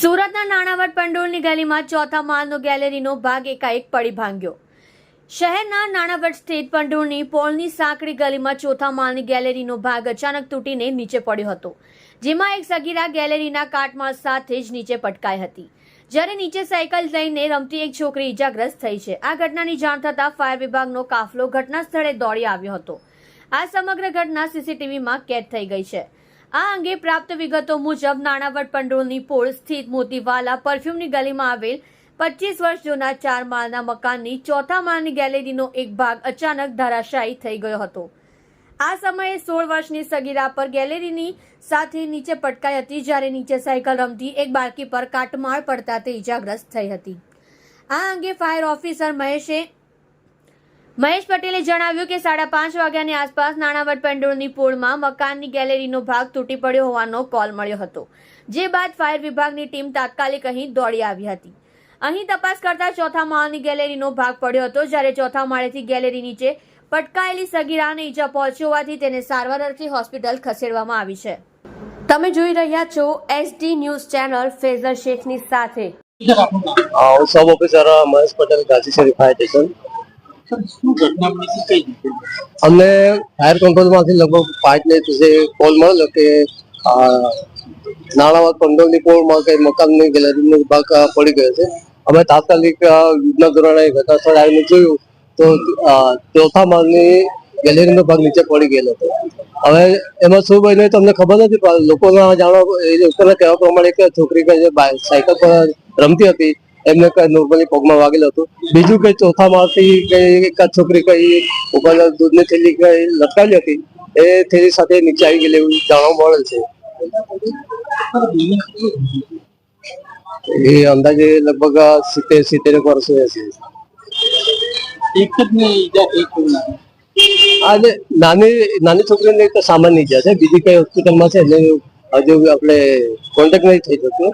સુરતના નાણાવટ પંડોળની ગલીમાં ચોથા માળનો ગેલેરીનો ભાગ એકાએક પડી ભાંગ્યો. શહેરના નાણાવટ સ્થિત પંડોળની પોળની સાંકડી ગલીમાં ચોથા માળની ગેલેરીનો ભાગ અચાનક તૂટીને નીચે પડ્યો હતો, જેમાં એક સગીરા ગેલેરીના કાટમાળ સાથે જ નીચે પટકાઈ હતી. જ્યારે નીચે સાયકલ લઈને રમતી એક છોકરી ઈજાગ્રસ્ત થઈ છે. આ ઘટનાની જાણ થતાં ફાયર વિભાગનો કાફલો ઘટના સ્થળે દોડી આવ્યો હતો. આ સમગ્ર ઘટના સીસીટીવીમાં કેદ થઈ ગઈ છે. આ અંગે પ્રાપ્ત વિગતો મુજબ નાણાવટ પંડોળની પોળ સ્થિત મોતીવાલા પરફ્યુમની ગલીમાં આવેલ પચીસ વર્ષ જૂના ચાર માળના મકાનની ચોથા માળની ગેલેરીનો એક ભાગ અચાનક ધરાશાયી થઈ ગયો હતો. આ સમયે સોળ વર્ષની સગીરા પર ગેલેરીની સાથે નીચે પટકાઈ હતી, જ્યારે નીચે સાયકલ રમતી એક બાળકી પર કાટમાળ પડતા તે ઇજાગ્રસ્ત થઈ હતી. આ અંગે ફાયર ઓફિસર મહેશે મહેશ પટેલે જણાવ્યું કે સાડા પાંચ વાગ્યાની આસપાસ નાણાવટ પેન્ડોળની પોળમાં મકાનની ગેલેરીનો ભાગ તૂટી પડ્યો હોવાનો કોલ મળ્યો હતો, જે બાદ ફાયર વિભાગની ટીમ તાત્કાલિક અહીં દોડી આવી હતી. અહીં તપાસ કરતા ચોથા માળની ગેલેરીનો ભાગ પડ્યો હતો, જ્યારે ચોથા માળેથી ગેલેરી નીચે પટકાયેલી સગીરાને ઈજા પહોંચી હોવાથી તેને સારવાર અર્થે હોસ્પિટલ ખસેડવામાં આવી છે. તમે જોઈ રહ્યા છો એસડી ન્યૂઝ ચેનલ ફેઝર શેખની સાથે. Sub officer Mahesh Patel Gandhi Sharif fire station. અમને ફાયર કંટ્રોલમાંથી લગભગ પાંચ ને વિશે કોલ મળેલો કે નાણાવત પંડોળની પોળમાં કઈ મકાનની ગેલેરીનો ભાગ પડી ગયો છે. અમે તાત્કાલિક યુદ્ધના ધોરણે ઘટના સ્થળે આવીને જોયું તો ચોથા માળની ગેલેરીનો ભાગ નીચે પડી ગયેલો હતો. હવે એમાં શું બન્યું તમને ખબર નથી લોકોના જાણવા લોકોના કહેવા પ્રમાણે કે છોકરી કે જે સાયકલ પર રમતી હતી એમને કઈ નોર્મલી પગમાં વાગેલું હતું. બીજું કઈ ચોથા માળથી કઈ એકાદ છોકરી કઈ ઉપર દૂધની થેલી કઈ લટકાવી હતી એ થેલી સાથે નીચે આવી ગયેલી એવું જાણવા મળેલ છે. એ અંદાજે લગભગ સિત્તેર સિત્તેર વર્ષ હશે. એક જ ઈજા એક આજે નાની નાની છોકરીને તો સામાન્ય ઈજા છે બીજી કઈ હોસ્પિટલમાં છે એટલે હજુ આપણે કોન્ટેક્ટ નહીં થઈ શકતો.